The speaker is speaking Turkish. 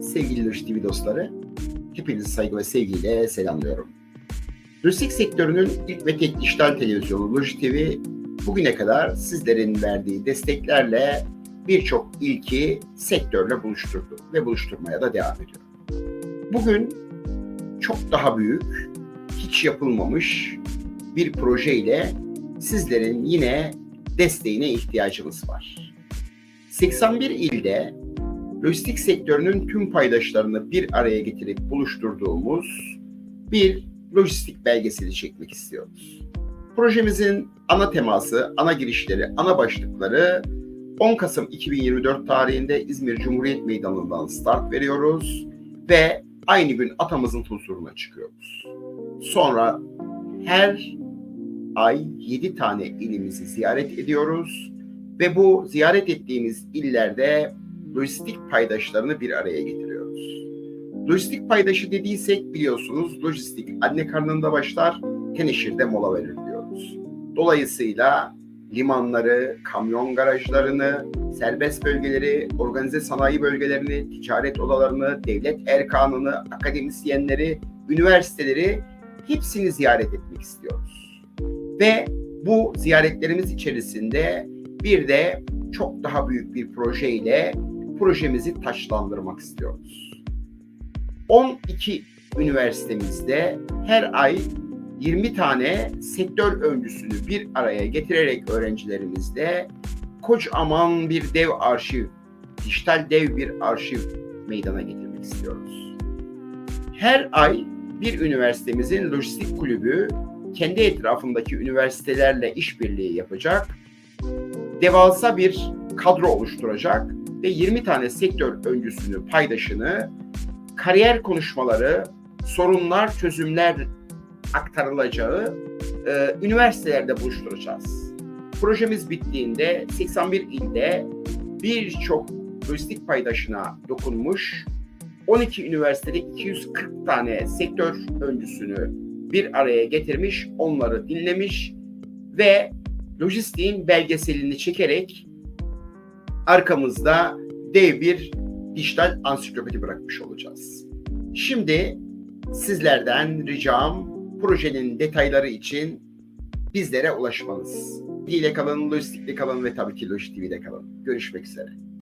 Sevgili Loji TV dostları, hepinizi saygı ve sevgiyle selamlıyorum. Lojistik sektörünün ilk ve tek dijital televizyonu Loji TV bugüne kadar sizlerin verdiği desteklerle birçok ilki sektörle buluşturdu ve buluşturmaya da devam ediyor. Bugün çok daha büyük, hiç yapılmamış bir projeyle sizlerin yine desteğine ihtiyacımız var. 81 ilde lojistik sektörünün tüm paydaşlarını bir araya getirip buluşturduğumuz bir lojistik belgeseli çekmek istiyoruz. Projemizin ana teması, ana girişleri, ana başlıkları 10 Kasım 2024 tarihinde İzmir Cumhuriyet Meydanı'ndan start veriyoruz ve aynı gün atamızın huzuruna çıkıyoruz. Sonra her ay 7 tane ilimizi ziyaret ediyoruz ve bu ziyaret ettiğimiz illerde lojistik paydaşlarını bir araya getiriyoruz. Lojistik paydaşı dediysek biliyorsunuz lojistik anne karnında başlar, teneşirde mola verir diyoruz. Dolayısıyla limanları, kamyon garajlarını, serbest bölgeleri, organize sanayi bölgelerini, ticaret odalarını, devlet erkanını, akademisyenleri, üniversiteleri hepsini ziyaret etmek istiyoruz. Ve bu ziyaretlerimiz içerisinde bir de çok daha büyük bir projeyle projemizi taşlandırmak istiyoruz. 12 üniversitemizde her ay 20 tane sektör öncüsünü bir araya getirerek öğrencilerimizle kocaman bir dev arşiv, dijital dev bir arşiv meydana getirmek istiyoruz. Her ay bir üniversitemizin lojistik kulübü kendi etrafındaki üniversitelerle işbirliği yapacak, devasa bir kadro oluşturacak ve 20 tane sektör öncüsünü, paydaşını kariyer konuşmaları, sorunlar, çözümler aktarılacağı e, üniversitelerde buluşturacağız. Projemiz bittiğinde 81 ilde birçok lojistik paydaşına dokunmuş, 12 üniversitede 240 tane sektör öncüsünü bir araya getirmiş, onları dinlemiş ve lojistiğin belgeselini çekerek arkamızda dev bir dijital ansiklopedi bırakmış olacağız. Şimdi sizlerden ricam projenin detayları için bizlere ulaşmanız. Dile kalın, lojistikle kalın ve tabii ki Lojik TV'de kalın. Görüşmek üzere.